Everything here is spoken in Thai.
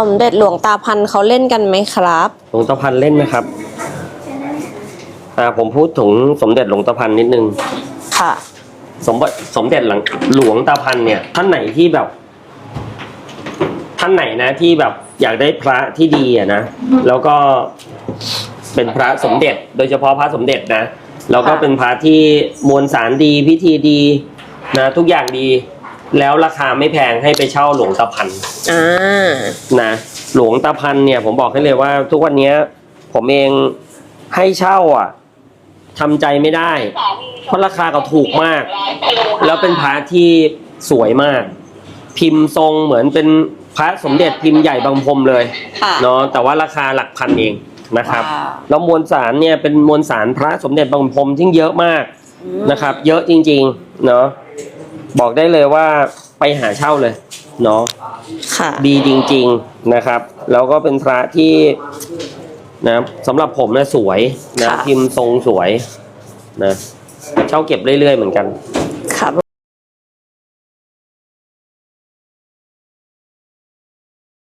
สมเด็จหลวงตาพันธุ์เขาเล่นกันไหมครับ หลวงตาพันเล่นไหมครับอ่าผมพูดถึงสมเด็จหลวงตาพันนิดนึง ค่ะ สมบัติสมเด็จหลังหลวงตาพันเนี่ย ท่านไหนที่แบบ ท่านไหนนะที่แบบอยากได้พระที่ดีอะนะแล้วก็เป็นพระสมเด็จ โดยเฉพาะพระสมเด็จนะแล้วก็ค่ะ เป็นพระที่มวลสารดีพิธีดีนะทุกอย่างดี แล้วราคาไม่แพงให้ไปเช่าหลวงตาพันอ่านะหลวงตาพันเนี่ยผมบอกให้เลยว่าทุกวันเนี้ยผมเองให้เช่าอะทำใจไม่ได้ เพราะราคาก็ถูกมาก แล้วเป็นพระที่สวยมาก พิมพ์ทรงเหมือนเป็นพระสมเด็จพิมพ์ใหญ่บางพรมเลยค่ะเนาะแต่ว่าราคาหลักพันเองนะครับว้าวแล้วมวลสารเนี่ยเป็นมวลสารพระสมเด็จบางพรมที่เยอะมากอืมนะครับ เยอะจริง ๆ เนาะ บอกได้เลยว่าไปหาเช่าเลยเนาะค่ะ ดีจริง ๆนะครับ แล้วก็เป็นพระที่นะสำหรับผมนะสวยนะค่ะ พิมพ์ทรงสวยนะเช่าเก็บเรื่อยๆเหมือนกัน ครับ